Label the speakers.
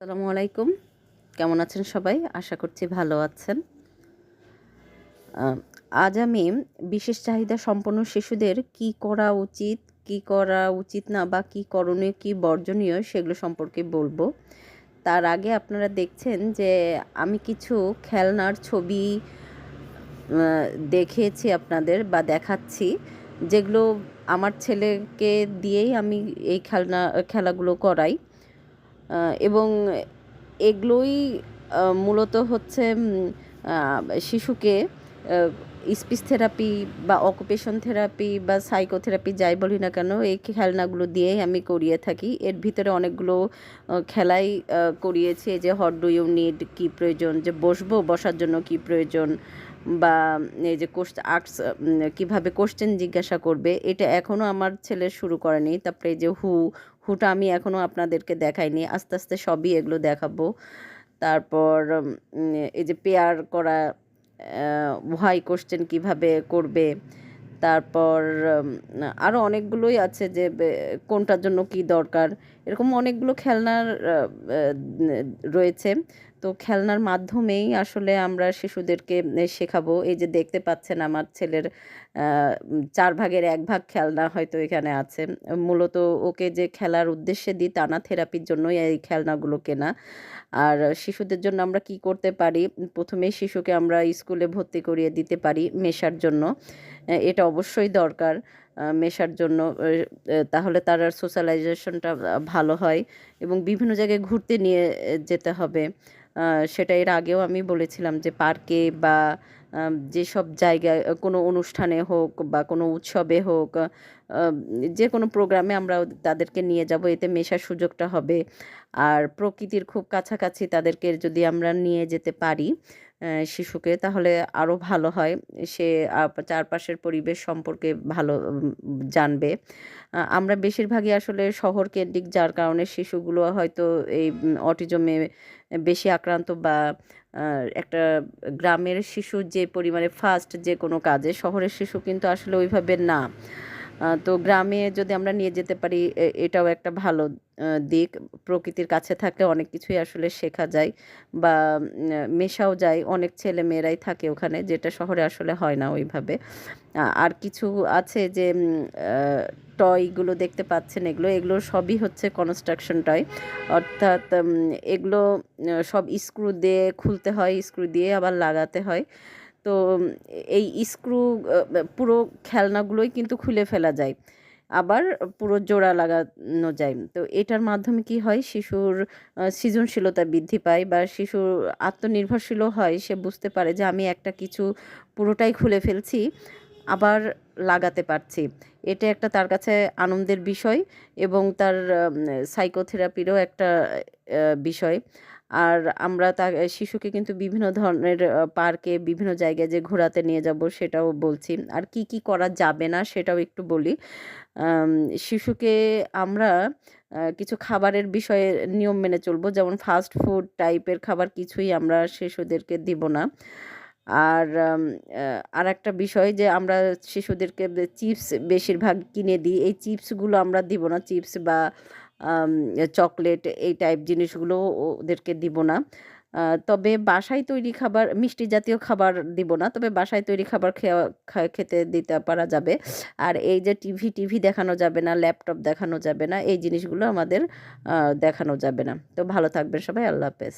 Speaker 1: আসসালামু আলাইকুম। কেমন আছেন সবাই? আশা করছি ভালো আছেন। আজ আমি বিশেষ চাহিদা সম্পন্ন শিশুদের কি করা উচিত, কি করা উচিত না বা কি করণীয়, কি বর্জনীয় সেগুলো সম্পর্কে বলব। তার আগে আপনারা দেখছেন যে আমি কিছু খেলনার ছবি দেখিয়েছি আপনাদের বা দেখাচ্ছি, যেগুলো আমার ছেলেকে দিয়েই আমি এই খেলনা, খেলাগুলো করাই। এবং এগুলোই মূলত হচ্ছে শিশুকে স্পিচ থেরাপি বা অকুপেশন থেরাপি বা সাইকোথেরাপি যাই বলি না কেন, এই খেলনাগুলো দিয়েই আমি করিয়ে থাকি। এর ভিতরে অনেকগুলো খেলাই করিয়েছি। এই যে হট ডু ইউ নিড, কী প্রয়োজন? যে বসবো, বসার জন্য কী প্রয়োজন? বা এই যে কোশ্চ আর্টস কীভাবে কোশ্চেন জিজ্ঞাসা করবে? এটা এখনও আমার ছেলে শুরু করেনি। তারপরে যে হু হুটা আমি এখনও আপনাদেরকে দেখাইনি। আস্তে আস্তে সবই এগুলো দেখাবো। তারপর এই যে পেয়ার করা হোয়াই কোশ্চেন কীভাবে করবে? তারপর আরও অনেকগুলোই আছে যে কোনটার জন্য কি দরকার, এরকম অনেকগুলো খেলনার রয়েছে। তো খেলনার মাধ্যমেই আসলে আমরা শিশুদেরকে শেখাবো। এই যে দেখতে পাচ্ছেন আমার ছেলের চার ভাগের এক ভাগ খেলনা হয়তো এখানে আছে। মূলত ওকে যে খেলার উদ্দেশ্যে দিই তা না, থেরাপির জন্যই এই খেলনাগুলো কেনা। আর শিশুদের জন্য আমরা কি করতে পারি? প্রথমেই শিশুকে আমরা স্কুলে ভর্তি করিয়ে দিতে পারি মেশার জন্য। এটা অবশ্যই দরকার মেশার জন্য তাহলে তার আর সোশ্যালাইজেশনটা ভালো হয় এবং বিভিন্ন জায়গায় ঘুরতে নিয়ে যেতে হবে। সেটা এর আগেও আমি বলেছিলাম যে পার্কে বা যেসব জায়গায় কোনো অনুষ্ঠানে হোক বা কোনো উৎসবে হোক যে কোনো প্রোগ্রামে আমরা তাদেরকে নিয়ে যাব, এতে মেশার সুযোগটা হবে। আর প্রকৃতির খুব কাছাকাছি তাদেরকে যদি আমরা নিয়ে যেতে পারি শিশুকে তাহলে আরও ভালো হয়। সে চারপাশের পরিবেশ সম্পর্কে ভালো জানবে। আমরা বেশিরভাগই আসলে শহর কেন্দ্রিক, যার কারণে শিশুগুলো হয়তো এই অটিজমে বেশি আক্রান্ত বা একটা গ্রামের শিশু যে পরিমাণে ফাস্ট যে কোনো কাজে, শহরের শিশু কিন্তু আসলে ওইভাবে না। তো গ্রামে যদি আমরা নিয়ে যেতে পারি এটাও একটা ভালো দিক। প্রকৃতির কাছে থাকলে অনেক কিছুই আসলে শেখা যায় বা মেশাও যায়। অনেক ছেলে মেয়েরাই থাকে ওখানে, যেটা শহরে আসলে হয় না ওইভাবে। আর কিছু আছে যে টয়গুলো দেখতে পাচ্ছেন এগুলো এগুলো সবই হচ্ছে কনস্ট্রাকশন টয় অর্থাৎ এগুলো সব স্ক্রু দিয়ে খুলতে হয়, স্ক্রু দিয়ে আবার লাগাতে হয়। তো এই স্ক্রু পুরো খেলনাগুলোই কিন্তু খুলে ফেলা যায়। আবার পুরো জোড়া লাগানো যায়। তো এটার মাধ্যমে কি হয়? শিশুর সৃজনশীলতা বৃদ্ধি পায় বা শিশু আত্মনির্ভরশীলও হয়। সে বুঝতে পারে যে আমি একটা কিছু পুরোটাই খুলে ফেলছি, আবার লাগাতে পারছি। এটা একটা তার কাছে আনন্দের বিষয় এবং তার সাইকোথেরাপিরও একটা বিষয়। আর আমরা তা শিশুকে কিন্তু বিভিন্ন ধরনের পার্কে বিভিন্ন জায়গায় যে ঘোরাতে নিয়ে যাব সেটাও বলছি। আর কি কি করা যাবে না সেটাও একটু বলি। শিশুকে আমরা কিছু খাবারের বিষয়ে নিয়ম মেনে চলবো। যেমন ফাস্ট ফুড টাইপের খাবার কিছুই আমরা শিশুদেরকে দিব না। আর আর একটা বিষয় যে আমরা শিশুদেরকে চিপস বেশিরভাগ কিনে দিই, এই চিপসগুলো আমরা দিব না। চিপস বা চকলেট এই টাইপ জিনিসগুলো ওদেরকে দিব না। তবে বাসায় তৈরি খাবার, মিষ্টি জাতীয় খাবার দিব না, তবে বাসায় তৈরি খাবার খেয়া খেতে দিতে পারা যাবে। আর এই যে টিভি টিভি দেখানো যাবে না ল্যাপটপ দেখানো যাবে না, এই জিনিসগুলো আমাদের দেখানো যাবে না। তো ভালো থাকবেন সবাই, আল্লাহ হাফেজ।